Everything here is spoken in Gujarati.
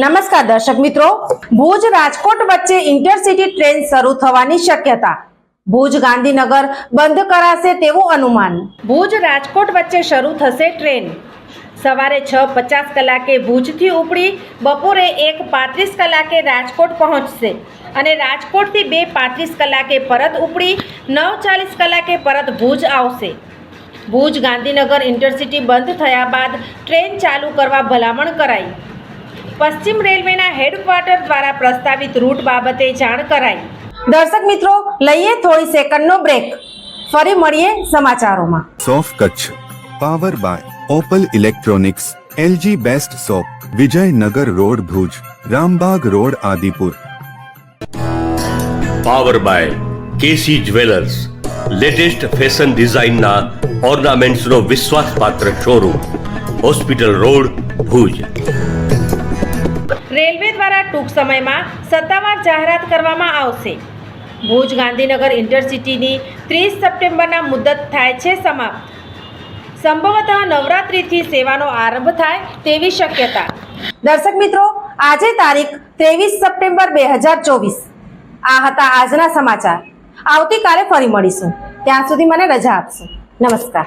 નમસ્કાર દર્શક મિત્રો, ભુજ રાજકોટ વચ્ચે ઇન્ટરસિટી ટ્રેન શરૂ થવાની શક્યતા. ભુજ ગાંધીનગર બંધ કરાશે તેવું અનુમાન. ભુજ રાજકોટ વચ્ચે શરૂ થશે ટ્રેન. સવારે છ પચાસ કલાકે ભુજથી ઉપડી બપોરે એક પાંત્રીસ કલાકે રાજકોટ પહોંચશે અને રાજકોટથી બે પાંત્રીસ કલાકે પરત ઉપડી નવ ચાલીસ કલાકે પરત ભુજ આવશે. ભુજ ગાંધીનગર ઇન્ટરસિટી બંધ થયા બાદ ટ્રેન ચાલુ કરવા ભલામણ કરાઈ. પશ્ચિમ રેલવેના હેડક્વાર્ટર દ્વારા પ્રસ્તાવિત રૂટ બાબતે જાણ કરાઈ. દર્શક મિત્રો લઈએ થોડી સેકન્ડનો બ્રેક. ફરી મળીએ સમાચારોમાં. સોફ Kutch power by Opal electronics LG best shop Vijaynagar road Bhuj Rambagh road Adipur. Power by KC jewellers latest fashion ડિઝાઇનના ઓર્નામેન્ટ્સનો વિશ્વાસપાત્ર showroom hospital road Bhuj. Railway દ્વારા ટૂંક સમયમાં સત્તાવાર જાહેરાત કરવામાં આવશે. ભુજ ગાંધીનગર ઇન્ટરસિટીની ત્રીસ સપ્ટેમ્બરના મુદત થાય છે સમાપ્ત. સંભવતઃ નવરાત્રિથી સેવાનો આરંભ થાય તેવી શક્યતા. દર્શક મિત્રો, આજે તારીખ ત્રેવીસ સપ્ટેમ્બર બે હજાર ચોવીસ. આ હતા આજના સમાચાર. આવતીકાલે ફરી મળીશું. ત્યાં સુધી મને રજા આપશો. નમસ્કાર.